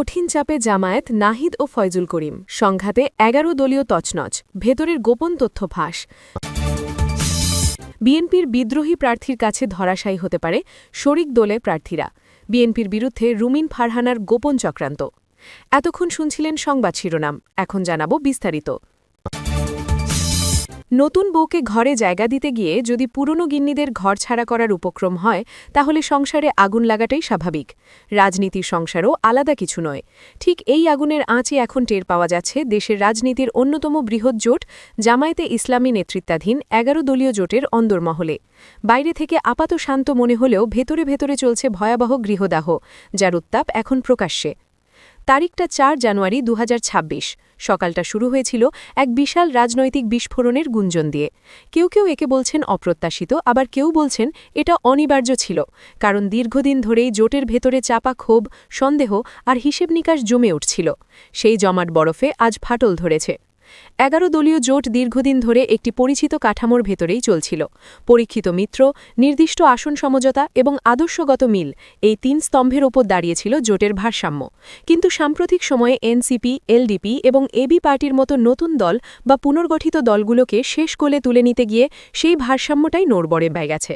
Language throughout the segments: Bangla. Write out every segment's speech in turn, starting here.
কঠিন চাপে জামায়াত নাহিদ ও ফয়জুল করিম। সংঘাতে এগারো দলীয় তছনচ ভেতরের গোপন তথ্য ফাঁস। বিএনপির বিদ্রোহী প্রার্থীর কাছে ধরাশায়ী হতে পারে শরিক দলে প্রার্থীরা। বিএনপির বিরুদ্ধে রুমিন ফারহানার গোপন চক্রান্ত। এতক্ষণ শুনছিলেন সংবাদ শিরোনাম। এখন জানাব বিস্তারিত। নতুন বউকে ঘরে জায়গা দিতে গিয়ে যদি পুরনো গিন্নিদের ঘর ছাড়া করার উপক্রম হয়, তাহলে সংসারে আগুন লাগাটাই স্বাভাবিক। রাজনীতির সংসারও আলাদা কিছু নয়। ঠিক এই আগুনের আঁচে এখন টের পাওয়া যাচ্ছে দেশের রাজনীতির অন্যতম বৃহৎ জোট জামায়াতে ইসলামী নেতৃত্বাধীন এগারো দলীয় জোটের অন্দরমহলে। বাইরে থেকে আপাত শান্ত মনে হলেও ভেতরে ভেতরে চলছে ভয়াবহ গৃহদাহ, যার উত্তাপ এখন প্রকাশ্যে। তারিখটা চার জানুয়ারি দু হাজার ছাব্বিশ। সকালটা শুরু হয়েছিল এক বিশাল রাজনৈতিক বিস্ফোরণের গুঞ্জন দিয়ে। কেউ কেউ একে বলছেন অপ্রত্যাশিত, আবার কেউ বলছেন এটা অনিবার্য ছিল, কারণ দীর্ঘদিন ধরেই জোটের ভেতরে চাপা ক্ষোভ, সন্দেহ আর হিসেব নিকাশ জমে উঠছিল। সেই জমাট বরফে আজ ফাটল ধরেছে। এগারো দলীয় জোট দীর্ঘদিন ধরে একটি পরিচিত কাঠামোর ভেতরেই চলছিল। পরীক্ষিত মিত্র, নির্দিষ্ট আসন সমঝোতা এবং আদর্শগত মিল এই তিন স্তম্ভের ওপর দাঁড়িয়েছিল জোটের ভারসাম্য। কিন্তু সাম্প্রতিক সময়ে এনসিপি, এলডিপি এবং এবি পার্টির মতো নতুন দল বা পুনর্গঠিত দলগুলোকে শেষ কোলে তুলে নিতে গিয়ে সেই ভারসাম্যটাই নোড়বড়ে ব্যয় গেছে।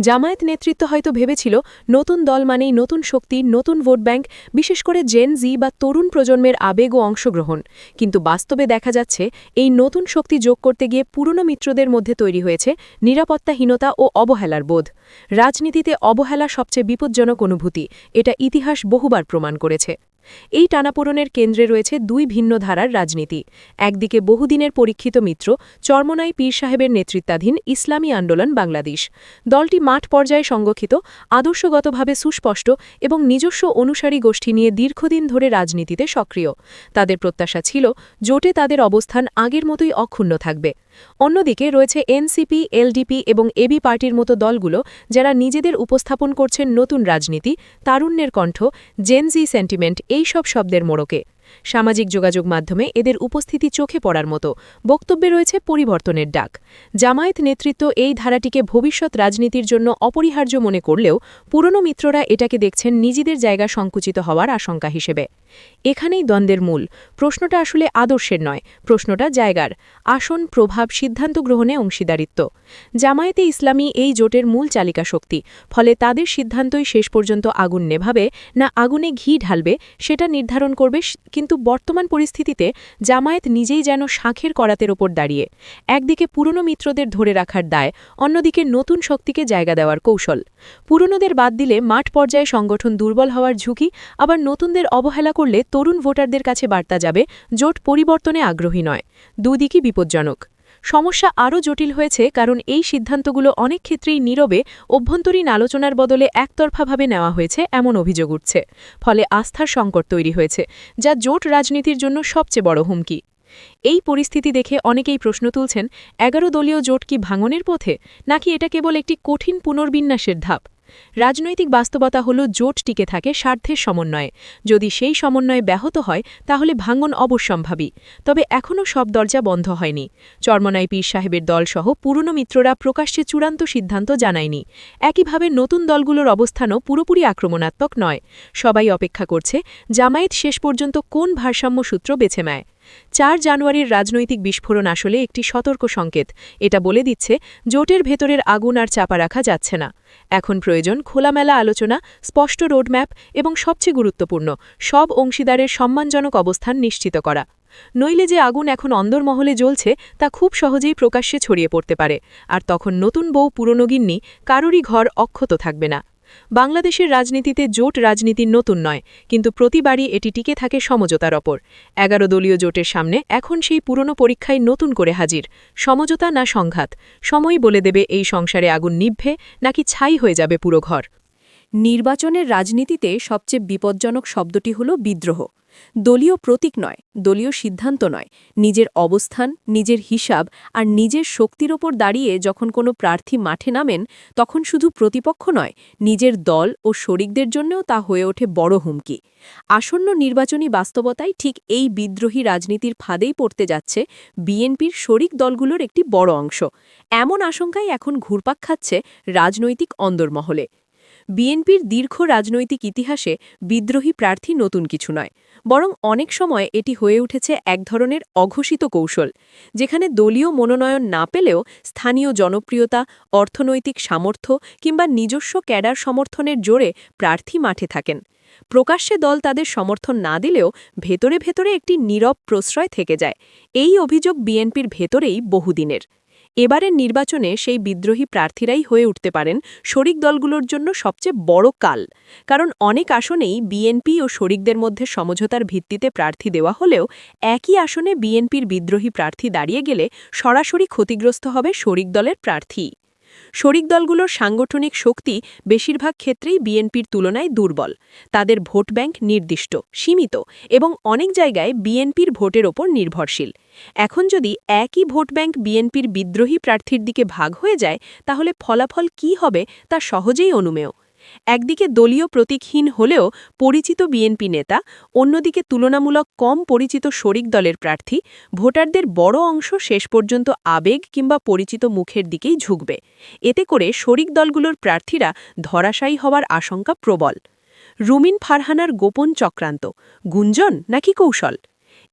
জামায়াত নেতৃত্ব হয়তো ভেবেছিল নতুন দল মানেই নতুন শক্তি, নতুন ভোট ব্যাংক, বিশেষ করে জেন জি বা তরুণ প্রজন্মের আবেগ ও অংশগ্রহণ। কিন্তু বাস্তবে দেখা যাচ্ছে, এই নতুন শক্তি যোগ করতে গিয়ে পুরনো মিত্রদের মধ্যে তৈরি হয়েছে নিরাপত্তাহীনতা ও অবহেলার বোধ। রাজনীতিতে অবহেলা সবচেয়ে বিপজ্জনক অনুভূতি, এটা ইতিহাস বহুবার প্রমাণ করেছে। এই টানাপোড়নের কেন্দ্রে রয়েছে দুই ভিন্ন ধারার রাজনীতি। একদিকে বহুদিনের পরীক্ষিত মিত্র, চর্মনাই পীর সাহেবের নেতৃত্বাধীন ইসলামী আন্দোলন বাংলাদেশ। দলটি মাঠ পর্যায়ে সংগঠিত, আদর্শগতভাবে সুস্পষ্ট এবং নিজস্ব অনুসারী গোষ্ঠী নিয়ে দীর্ঘদিন ধরে রাজনীতিতে সক্রিয়। তাদের প্রত্যাশা ছিল, জোটে তাদের অবস্থান আগের মতোই অক্ষুণ্ণ থাকবে। অন্যদিকে রয়েছে এনসিপি, এলডিপি এবং এবি পার্টির মতো দলগুলো যারা নিজেদের উপস্থাপন করছেন নতুন রাজনীতি, তারুণ্যের কণ্ঠ জেনজি সেন্টিমেন্ট এই সব শব্দের মোড়কে। সামাজিক যোগাযোগ মাধ্যমে এদের উপস্থিতি চোখে পড়ার মতো। বক্তব্যে রয়েছে পরিবর্তনের ডাক। জামায়াত নেতৃত্ব এই ধারাটিকে ভবিষ্যৎ রাজনীতির জন্য অপরিহার্য মনে করলেও পুরনো মিত্ররা এটাকে দেখছেন নিজেদের জায়গা সংকুচিত হওয়ার আশঙ্কা হিসেবে। এখানেই দ্বন্দ্বের মূল। প্রশ্নটা আসলে আদর্শের নয়, প্রশ্নটা জায়গার। আসন, প্রভাব, সিদ্ধান্ত গ্রহণে অংশীদারিত্ব। জামায়াতে ইসলামী এই জোটের মূল চালিকা শক্তি। ফলে তাদের সিদ্ধান্তই শেষ পর্যন্ত আগুন নেভাবে, না আগুনে ঘি ঢালবে, সেটা নির্ধারণ করবে কিন্তু বর্তমান পরিস্থিতিতে জামায়াত নিজেই যেন শাঁখের করাতের ওপর দাঁড়িয়ে। একদিকে পুরনো মিত্রদের ধরে রাখার দায়, অন্যদিকে নতুন শক্তিকে জায়গা দেওয়ার কৌশল। পুরনোদের বাদ দিলে মাঠ পর্যায়ে সংগঠন দুর্বল হওয়ার ঝুঁকি, আবার নতুনদের অবহেলা করলে তরুণ ভোটারদের কাছে বার্তা যাবে, জোট পরিবর্তনে আগ্রহী নয়। দুদিকই বিপজ্জনক। সমস্যা আরও জটিল হয়েছে কারণ এই সিদ্ধান্তগুলো অনেক ক্ষেত্রেই নীরবে, অভ্যন্তরীণ আলোচনার বদলে একতরফাভাবে নেওয়া হয়েছে এমন অভিযোগ উঠছে। ফলে আস্থার সংকট তৈরি হয়েছে, যা জোট রাজনীতির জন্য সবচেয়ে বড় হুমকি। এই পরিস্থিতি দেখে অনেকেই প্রশ্ন তুলছেন, এগারো দলীয় জোট কি ভাঙনের পথে? নাকি এটা কেবল একটি কঠিন পুনর্বিন্যাসের ধাপ? রাজনৈতিক বাস্তবতা হল জোট টিকে থাকে স্বার্থের সমন্বয়ে। যদি সেই সমন্বয়ে ব্যাহত হয়, তাহলে ভাঙন অবশ্যম্ভাবী। তবে এখনও সব দরজা বন্ধ হয়নি। চর্মনাই পীর সাহেবের দলসহ পুরনো মিত্ররা প্রকাশ্যে চূড়ান্ত সিদ্ধান্ত জানায়নি। একইভাবে নতুন দলগুলোর অবস্থানও পুরোপুরি আক্রমণাত্মক নয়। সবাই অপেক্ষা করছে, জামায়াত শেষ পর্যন্ত কোন ভারসাম্য সূত্র বেছে নেয়। চার জানুয়ারির রাজনৈতিক বিস্ফোরণ আসলে একটি সতর্ক সংকেত। এটা বলে দিচ্ছে, জোটের ভেতরের আগুন আর চাপা রাখা যাচ্ছে না। এখন প্রয়োজন খোলামেলা আলোচনা, স্পষ্ট রোডম্যাপ এবং সবচেয়ে গুরুত্বপূর্ণ, সব অংশীদারের সম্মানজনক অবস্থান নিশ্চিত করা। নইলে যে আগুন এখন অন্দরমহলে জ্বলছে, তা খুব সহজেই প্রকাশ্যে ছড়িয়ে পড়তে পারে। আর তখন নতুন বউ পুরনো গিন্নি, কারোরই ঘর অক্ষত থাকবে না। বাংলাদেশের রাজনীতিতে জোট রাজনীতি নতুন নয়, কিন্তু প্রতিবারই এটি টিকে থাকে সমঝোতার ওপর। এগারো দলীয় জোটের সামনে এখন সেই পুরনো পরীক্ষায় নতুন করে হাজির। সমঝোতা না সংঘাত সময় বলে দেবে এই সংসারে আগুন নিভবে নাকি ছাই হয়ে যাবে পুরো ঘর। নির্বাচনের রাজনীতিতে সবচেয়ে বিপজ্জনক শব্দটি হল বিদ্রোহ। দলীয় প্রতীক নয়, দলীয় সিদ্ধান্ত নয়। নিজের অবস্থান, নিজের হিসাব আর নিজের শক্তির ওপর দাঁড়িয়ে যখন কোনো প্রার্থী মাঠে নামেন, তখন শুধু প্রতিপক্ষ নয়, নিজের দল ও শরিকদের জন্যও তা হয়ে ওঠে বড় হুমকি। আসন্ন নির্বাচনী বাস্তবতায় ঠিক এই বিদ্রোহী রাজনীতির ফাঁদেই পড়তে যাচ্ছে বিএনপির শরিক দলগুলোর একটি বড় অংশ। এমন আশঙ্কাই এখন ঘুরপাক খাচ্ছে রাজনৈতিক অন্দরমহলে। বিএনপির দীর্ঘ রাজনৈতিক ইতিহাসে বিদ্রোহী প্রার্থী নতুন কিছু নয়, বরং অনেক সময় এটি হয়ে উঠেছে এক ধরনের অঘোষিত কৌশল, যেখানে দলীয় মনোনয়ন না পেলেও স্থানীয় জনপ্রিয়তা, অর্থনৈতিক সামর্থ্য কিংবা নিজস্ব ক্যাডার সমর্থনের জোরে প্রার্থী মাঠে থাকেন। প্রকাশ্যে দল তাদের সমর্থন না দিলেও ভেতরে ভেতরে একটি নীরব প্রশ্রয় থেকে যায়। এই অভিযোগ বিএনপির ভেতরেই বহুদিনের। এবারের নির্বাচনে সেই বিদ্রোহী প্রার্থীরাই হয়ে উঠতে পারেন শরিক দলগুলোর জন্য সবচেয়ে বড় কাল। কারণ অনেক আসনেই বিএনপি ও শরিকদের মধ্যে সমঝোতার ভিত্তিতে প্রার্থী দেওয়া হলেও একই আসনে বিএনপির বিদ্রোহী প্রার্থী দাঁড়িয়ে গেলে সরাসরি ক্ষতিগ্রস্ত হবে শরিক দলের প্রার্থী। শরিক দলগুলোর সাংগঠনিক শক্তি বেশিরভাগ ক্ষেত্রেই বিএনপির তুলনায় দুর্বল। তাদের ভোট ব্যাংক নির্দিষ্ট, সীমিত এবং অনেক জায়গায় বিএনপির ভোটের ওপর নির্ভরশীল। এখন যদি একই ভোট ব্যাংক বিএনপির বিদ্রোহী প্রার্থীর দিকে ভাগ হয়ে যায়, তাহলে ফলাফল কি হবে তা সহজেই অনুমেয়। একদিকে দলীয় প্রতীকহীন হলেও পরিচিত বিএনপি নেতা, অন্যদিকে তুলনামূলক কম পরিচিত শরিক দলের প্রার্থী, ভোটারদের বড় অংশ শেষ পর্যন্ত আবেগ কিংবা পরিচিত মুখের দিকেই ঝুঁকবে। এতে করে শরিক দলগুলোর প্রার্থীরা ধরাশায়ী হওয়ার আশঙ্কা প্রবল। রুমিন ফারহানার গোপন চক্রান্ত, গুঞ্জন নাকি কৌশল?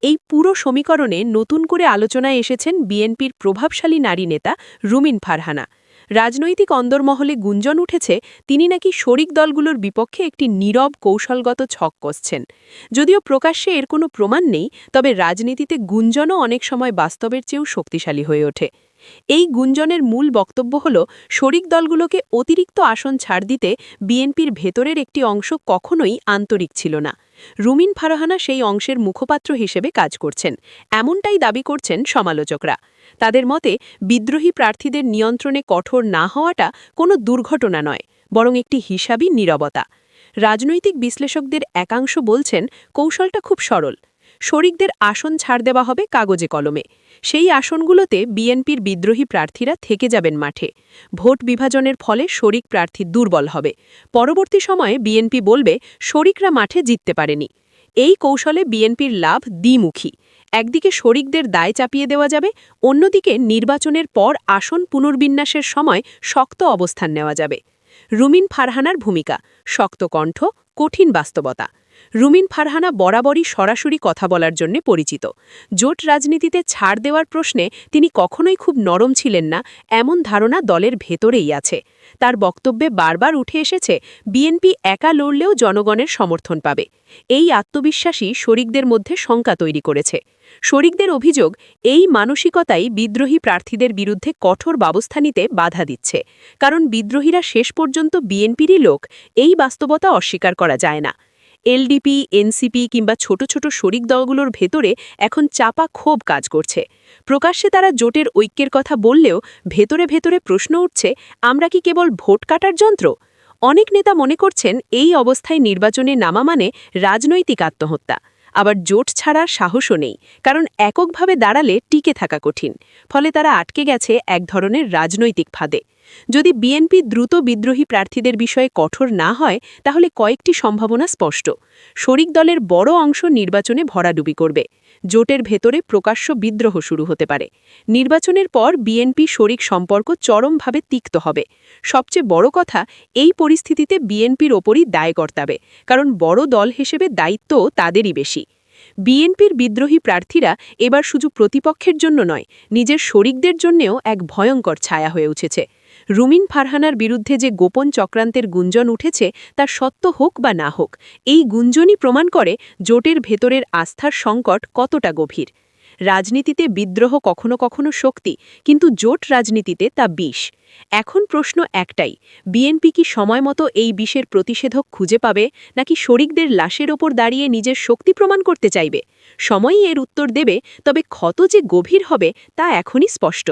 এই পুরো সমীকরণে নতুন করে আলোচনায় এসেছেন বিএনপির প্রভাবশালী নারী নেতা রুমিন ফারহানা। রাজনৈতিক অন্দরমহলে গুঞ্জন উঠেছে, তিনি নাকি শরিক দলগুলোর বিপক্ষে একটি নীরব কৌশলগত ছক কষছেন। যদিও প্রকাশ্যে এর কোনো প্রমাণ নেই, তবে রাজনীতিতে গুঞ্জনও অনেক সময় বাস্তবের চেয়েও শক্তিশালী হয়ে ওঠে। এই গুঞ্জনের মূল বক্তব্য হল, শরিক দলগুলোকে অতিরিক্ত আসন ছাড় দিতে বিএনপির ভেতরের একটি অংশ কখনোই আন্তরিক ছিল না। রুমিন ফারহানা সেই অংশের মুখপাত্র হিসেবে কাজ করছেন। এমনটাই দাবি করছেন সমালোচকরা। তাদের মতে, বিদ্রোহী প্রার্থীদের নিয়ন্ত্রণে কঠোর না হওয়াটা কোনো দুর্ঘটনা নয়, বরং একটি হিসাবী নীরবতা। রাজনৈতিক বিশ্লেষকদের একাংশ বলছেন, কৌশলটা খুব সরল। শরিকদের আসন ছাড় দেওয়া হবে কাগজে কলমে। সেই আসনগুলোতে বিএনপির বিদ্রোহী প্রার্থীরা থেকে যাবেন মাঠে। ভোট বিভাজনের ফলে শরিক প্রার্থী দুর্বল হবে। পরবর্তী সময়ে বিএনপি বলবে, শরিকরা মাঠে জিততে পারেনি। এই কৌশলে বিএনপির লাভ দ্বিমুখী। একদিকে শরিকদের দায় চাপিয়ে দেওয়া যাবে, অন্যদিকে নির্বাচনের পর আসন পুনর্বিন্যাসের সময় শক্ত অবস্থান নেওয়া যাবে। রুমিন ফারহানার ভূমিকা, শক্ত কণ্ঠ, কঠিন বাস্তবতা। রুমিন ফারহানা বরাবরই সরাসরি কথা বলার জন্য পরিচিত। জোট রাজনীতিতে ছাড় দেওয়ার প্রশ্নে তিনি কখনোই খুব নরম ছিলেন না, এমন ধারণা দলের ভেতরেই আছে। তার বক্তব্যে বারবার উঠে এসেছে, বিএনপি একা লড়লেও জনগণের সমর্থন পাবে। এই আত্মবিশ্বাসী শরিকদের মধ্যে শঙ্কা তৈরি করেছে। শরিকদের অভিযোগ, এই মানসিকতাই বিদ্রোহী প্রার্থীদের বিরুদ্ধে কঠোর ব্যবস্থা নিতে বাধা দিচ্ছে। কারণ বিদ্রোহীরা শেষ পর্যন্ত বিএনপিরই লোক, এই বাস্তবতা অস্বীকার করা যায় না। এলডিপি, এনসিপি কিংবা ছোট ছোট শরিক দলগুলোর ভেতরে এখন চাপা ক্ষোভ কাজ করছে। প্রকাশ্যে তারা জোটের ঐক্যের কথা বললেও ভেতরে ভেতরে প্রশ্ন উঠছে, আমরা কি কেবল ভোট কাটার যন্ত্র? অনেক নেতা মনে করছেন এই অবস্থায় নির্বাচনে নামা মানে রাজনৈতিক আত্মহত্যা। আবার জোট ছাড়ার সাহসও নেই, কারণ এককভাবে দাঁড়ালে টিকে থাকা কঠিন। ফলে তারা আটকে গেছে এক ধরনের রাজনৈতিক ফাঁদে। যদি বিএনপি দ্রুত বিদ্রোহী প্রার্থীদের বিষয়ে কঠোর না হয়, তাহলে কয়েকটি সম্ভাবনা স্পষ্ট। শরিক দলের বড় অংশ নির্বাচনে ভরাডুবি করবে। জোটের ভেতরে প্রকাশ্য বিদ্রোহ শুরু হতে পারে। নির্বাচনের পর বিএনপি শরিক সম্পর্ক চরমভাবে তিক্ত হবে। সবচেয়ে বড় কথা, এই পরিস্থিতিতে বিএনপির ওপরই দায় কর্তাবে, কারণ বড় দল হিসেবে দায়িত্ব তাদেরই বেশি। বিএনপির বিদ্রোহী প্রার্থীরা এবার শুধু প্রতিপক্ষের জন্য নয়, নিজের শরিকদের জন্যেও এক ভয়ঙ্কর ছায়া হয়ে উঠেছে। রুমিন ফারহানার বিরুদ্ধে যে গোপন চক্রান্তের গুঞ্জন উঠেছে তা সত্য হোক বা না হোক, এই গুঞ্জনই প্রমাণ করে জোটের ভেতরের আস্থার সংকট কতটা গভীর। রাজনীতিতে বিদ্রোহ কখনো কখনো শক্তি, কিন্তু জোট রাজনীতিতে তা বিষ। এখন প্রশ্ন একটাই, বিএনপি কি সময়মতো এই বিষের প্রতিষেধক খুঁজে পাবে, নাকি শরিকদের লাশের ওপর দাঁড়িয়ে নিজের শক্তি প্রমাণ করতে চাইবে? সময়ই এর উত্তর দেবে, তবে ক্ষত যে গভীর হবে তা এখনই স্পষ্ট।